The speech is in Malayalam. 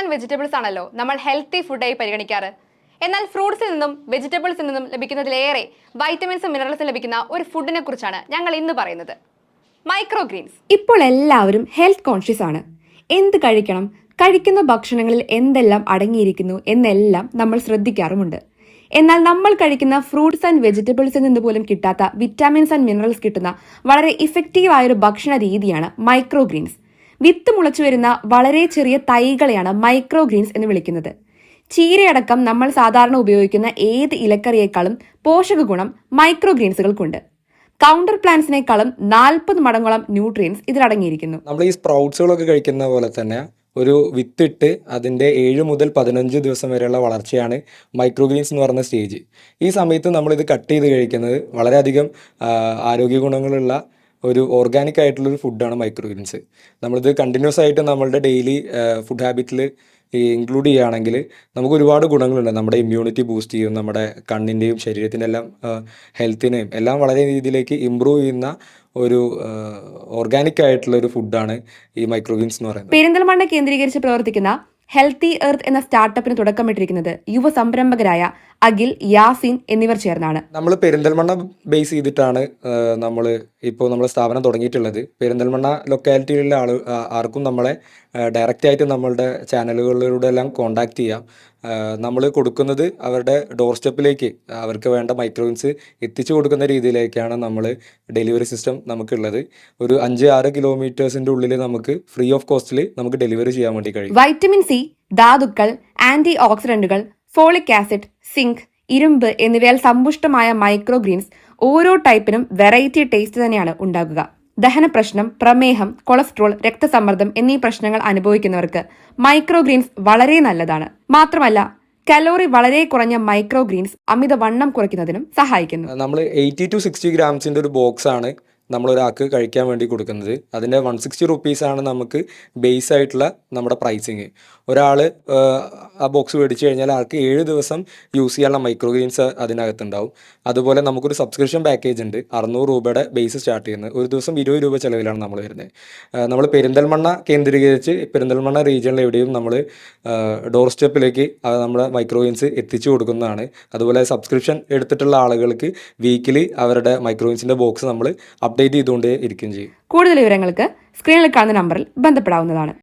ആൻഡ് വെജിറ്റബിൾസ് ആണല്ലോ നമ്മൾ ഹെൽത്തി ഫുഡായി പരിഗണിക്കാറ്. എന്നാൽ ഫ്രൂട്ട്സിൽ നിന്നും വെജിറ്റബിൾസിൽ നിന്നും ലഭിക്കുന്നതിലേറെ വൈറ്റമിൻസും മിനറൽസും ലഭിക്കുന്ന ഒരു ഫുഡിനെ കുറിച്ചാണ് ഞങ്ങൾ ഇന്ന് പറയുന്നത്. മൈക്രോ ഗ്രീൻസ് ഇപ്പോൾ എല്ലാവരും ഹെൽത്ത് കോൺഷ്യസ് ആണ്. എന്ത് കഴിക്കണം? കഴിക്കുന്ന ഭക്ഷണങ്ങളിൽ എന്തെല്ലാം അടങ്ങിയിരിക്കുന്നു എന്നെല്ലാം നമ്മൾ ശ്രദ്ധിക്കാറുമുണ്ട്. എന്നാൽ നമ്മൾ കഴിക്കുന്ന ഫ്രൂട്ട്സ് ആൻഡ് വെജിറ്റബിൾസിൽ നിന്ന് പോലും കിട്ടാത്ത വിറ്റാമിൻസ് ആൻഡ് മിനറൽസ് കിട്ടുന്ന വളരെ ഇഫക്റ്റീവ് ആയ ഒരു ഭക്ഷണ രീതിയാണ് മൈക്രോ ഗ്രീൻസ് വിത്ത് മുളച്ചു വരുന്ന വളരെ ചെറിയ തൈകളെയാണ് മൈക്രോ ഗ്രീൻസ് എന്ന് വിളിക്കുന്നത്. ചീരയടക്കം നമ്മൾ സാധാരണ ഉപയോഗിക്കുന്ന ഏത് ഇലക്കറിയേക്കാളും പോഷക ഗുണം മൈക്രോ ഗ്രീൻസുകൾക്കുണ്ട് കൗണ്ടർ പ്ലാന്റ്സിനേക്കാളും നാൽപ്പത് മടങ്ങോളം ന്യൂട്രിയൻസ് ഇതിലടങ്ങിയിരിക്കുന്നു. നമ്മൾ ഈ സ്പ്രൗട്ട്സുകളൊക്കെ കഴിക്കുന്ന പോലെ തന്നെ ഒരു വിത്തിട്ട് അതിന്റെ ഏഴ് മുതൽ പതിനഞ്ച് ദിവസം വരെയുള്ള വളർച്ചയാണ് മൈക്രോഗ്രീൻസ് എന്ന് പറയുന്ന സ്റ്റേജ് ഈ സമയത്ത് നമ്മളിത് കട്ട് ചെയ്ത് കഴിക്കുന്നത് വളരെയധികം ആരോഗ്യ ഗുണങ്ങളുള്ള ഒരു ഓർഗാനിക് ആയിട്ടുള്ള ഒരു ഫുഡാണ് മൈക്രോഗ്രീൻസ് നമ്മളിത് കണ്ടിന്യൂസ് ആയിട്ട് നമ്മളുടെ ഡെയിലി ഫുഡ് ഹാബിറ്റിൽ ഇൻക്ലൂഡ് ചെയ്യുകയാണെങ്കിൽ നമുക്ക് ഒരുപാട് ഗുണങ്ങളുണ്ട്. നമ്മുടെ ഇമ്മ്യൂണിറ്റി ബൂസ്റ്റ് ചെയ്യും നമ്മുടെ കണ്ണിന്റെയും ശരീരത്തിന്റെ എല്ലാം ഹെൽത്തിനെയും എല്ലാം വളരെ രീതിയിലേക്ക് ഇമ്പ്രൂവ് ചെയ്യുന്ന ഒരു ഓർഗാനിക് ആയിട്ടുള്ള ഒരു ഫുഡാണ് ഈ മൈക്രോഗ്രീൻസ് എന്ന് പറയുന്നത്. പെരിന്തൽമണ്ണ കേന്ദ്രീകരിച്ച് പ്രവർത്തിക്കുന്ന ഹെൽത്തി എർത്ത് എന്ന സ്റ്റാർട്ടപ്പിന് തുടക്കമിട്ടിരിക്കുന്നത് യുവ സംരംഭകരായ അഖിൽ യാസിൻ എന്നിവർ ചേർന്നാണ്. നമ്മൾ പെരിന്തൽമണ്ണ ബേസ് ചെയ്തിട്ടാണ് നമ്മൾ ഇപ്പോൾ നമ്മൾ സ്ഥാപനം തുടങ്ങിയിട്ടുള്ളത്. പെരിന്തൽമണ്ണ ലൊക്കാലിറ്റിയിലുള്ള ആൾ ആർക്കും നമ്മളെ ഡയറക്റ്റ് ആയിട്ട് നമ്മളുടെ ചാനലുകളിലൂടെ എല്ലാം കോണ്ടാക്ട് ചെയ്യാം. നമ്മൾ കൊടുക്കുന്നത് അവരുടെ ഡോർ സ്റ്റെപ്പിലേക്ക് അവർക്ക് വേണ്ട മൈക്രോവിൻസ് എത്തിച്ചു കൊടുക്കുന്ന രീതിയിലേക്കാണ് നമ്മൾ ഡെലിവറി സിസ്റ്റം നമുക്കുള്ളത്. ഒരു അഞ്ച് ആറ് കിലോമീറ്റേഴ്സിന്റെ ഉള്ളിൽ നമുക്ക് ഫ്രീ ഓഫ് കോസ്റ്റിൽ നമുക്ക് ഡെലിവറി ചെയ്യാൻ വേണ്ടി കഴിയും. വൈറ്റമിൻ സി ധാതുക്കൾ ആന്റി ഓക്സിഡന്റുകൾ ഫോളിക് ആസിഡ് സിങ്ക് ഇരുമ്പ് എന്നിവയാൽ സമ്പുഷ്ടമായ മൈക്രോഗ്രീൻസ് ഓരോ ടൈപ്പിനും വെറൈറ്റി ടേസ്റ്റ് തന്നെയാണ് ഉണ്ടാകുക. ദഹന പ്രശ്നം പ്രമേഹം കൊളസ്ട്രോൾ രക്തസമ്മർദ്ദം എന്നീ പ്രശ്നങ്ങൾ അനുഭവിക്കുന്നവർക്ക് മൈക്രോഗ്രീൻസ് വളരെ നല്ലതാണ്. മാത്രമല്ല കലോറി വളരെ കുറഞ്ഞ മൈക്രോഗ്രീൻസ് അമിതവണ്ണം കുറയ്ക്കുന്നതിനും സഹായിക്കുന്നു. നമ്മൾ എയ്റ്റി ടു സിക്സ്റ്റി ഗ്രാംസിന്റെ ഒരു ബോക്സ് ആണ് നമ്മൾ ഒരാൾക്ക് കഴിക്കാൻ വേണ്ടി കൊടുക്കുന്നത്. അതിന്റെ വൺ സിക്സ്റ്റി റുപ്പീസാണ് നമുക്ക് ബേസ് ആയിട്ടുള്ള നമ്മുടെ പ്രൈസിങ് ഒരാൾ ആ ബോക്സ് മേടിച്ചു കഴിഞ്ഞാൽ ആൾക്ക് ഏഴ് ദിവസം യൂസ് ചെയ്യാനുള്ള മൈക്രോഗ്രീൻസ് അതിനകത്തുണ്ടാവും. അതുപോലെ നമുക്കൊരു സബ്സ്ക്രിപ്ഷൻ പാക്കേജ് ഉണ്ട്. അറുന്നൂറ് രൂപയുടെ ബേസ് സ്റ്റാർട്ട് ചെയ്യുന്നത്. ഒരു ദിവസം ഇരുപത് രൂപ ചിലവിലാണ് നമ്മൾ വരുന്നത്. നമ്മൾ പെരിന്തൽമണ്ണ കേന്ദ്രീകരിച്ച് പെരിന്തൽമണ്ണ റീജിയനിൽ എവിടെയും നമ്മൾ ഡോർ സ്റ്റെപ്പിലേക്ക് നമ്മുടെ മൈക്രോഗ്രീൻസ് എത്തിച്ചു കൊടുക്കുന്നതാണ്. അതുപോലെ സബ്സ്ക്രിപ്ഷൻ എടുത്തിട്ടുള്ള ആളുകൾക്ക് വീക്കിലി അവരുടെ മൈക്രോഗ്രീൻസിന്റെ ബോക്സ് നമ്മൾ അപ്ഡേറ്റ് ചെയ്തുകൊണ്ടേ ഇരിക്കുകയും ചെയ്യും. കൂടുതൽ വിവരങ്ങൾക്ക് സ്ക്രീനിൽ കാണുന്ന നമ്പറിൽ ബന്ധപ്പെടാവുന്നതാണ്.